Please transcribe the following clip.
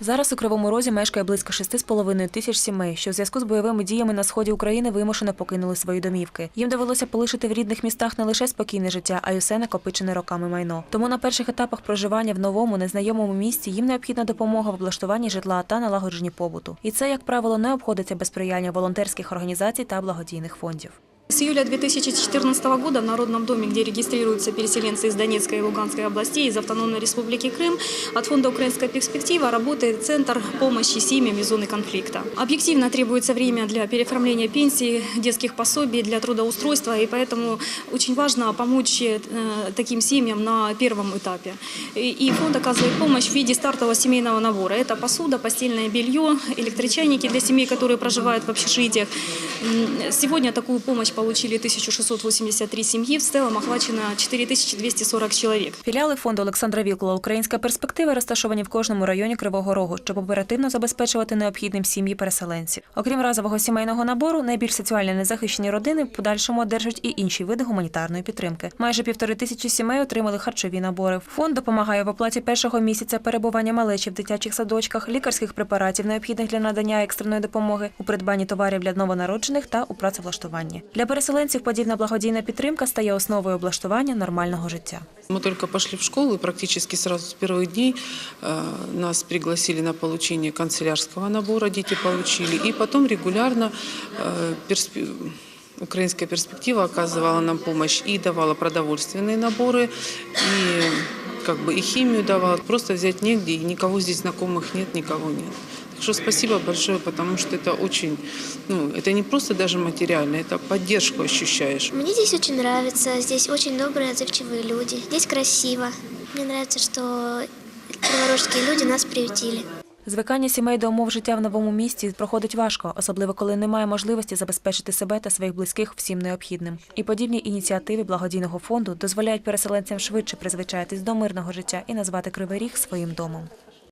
Зараз у Кривому Розі мешкає близько 6,5 тисяч сімей, що в зв'язку з бойовими діями на сході України вимушено покинули свої домівки. Їм довелося полишити в рідних містах не лише спокійне життя, а й усе накопичене роками майно. Тому на перших етапах проживання в новому незнайомому місті їм необхідна допомога в облаштуванні житла та налагодженні побуту. І це, як правило, не обходиться без сприяння волонтерських організацій та благодійних фондів. С июля 2014 года в Народном доме, где регистрируются переселенцы из Донецкой и Луганской областей, из Автономной Республики Крым, от Фонда «Украинская перспектива» работает Центр помощи семьям из зоны конфликта. Объективно требуется время для переоформления пенсий, детских пособий, для трудоустройства, и поэтому очень важно помочь э, таким семьям на первом этапе. И фонд оказывает помощь в виде стартового семейного набора. Это посуда, постельное белье, электрочайники для семей, которые проживают в общежитиях. Сегодня такую помощь получили 1683 семьи, в целом охвачено 4240 человек. Філіали фонду Олександра Вілкула Українська перспектива розташовані в кожному районі Кривого Рогу, щоб оперативно забезпечувати необхідним сім'ї переселенців. Окрім разового сімейного набору, найбільш соціально незахищені родини в подальшому одержать і інші види гуманітарної підтримки. Майже півтори тисячі сімей отримали харчові набори. Фонд допомагає в оплаті першого місяця перебування малечі в дитячих садочках, лікарських препаратів, необхідних для надання екстреної допомоги, у придбанні товарів для новонароджених та у працевлаштуванні. Для переселенців подібна благодійна підтримка стає основою облаштування нормального життя. Мы только пошли в школу, и практически сразу с первых дней э, нас пригласили на получение канцелярского набора, дети получили. И потом регулярно э, перспе- украинская перспектива оказывала нам помощь и давала продовольственные наборы, и как бы и химию давала. Просто взять негде, и никого здесь знакомых нет, никого нет. Так что спасибо большое, потому что это очень, ну, это не просто даже материально, это поддержку ощущаешь. Мне здесь очень нравится, здесь очень добрые, отзывчивые люди, здесь красиво. Мне нравится, что криворожские люди нас приютили. Звикання сімей до умов життя в новому місті проходить важко, особливо коли немає можливості забезпечити себе та своїх близьких всім необхідним. І подібні ініціативи благодійного фонду дозволяють переселенцям швидше призвичаїтись до мирного життя і назвати Кривий Ріг своїм домом.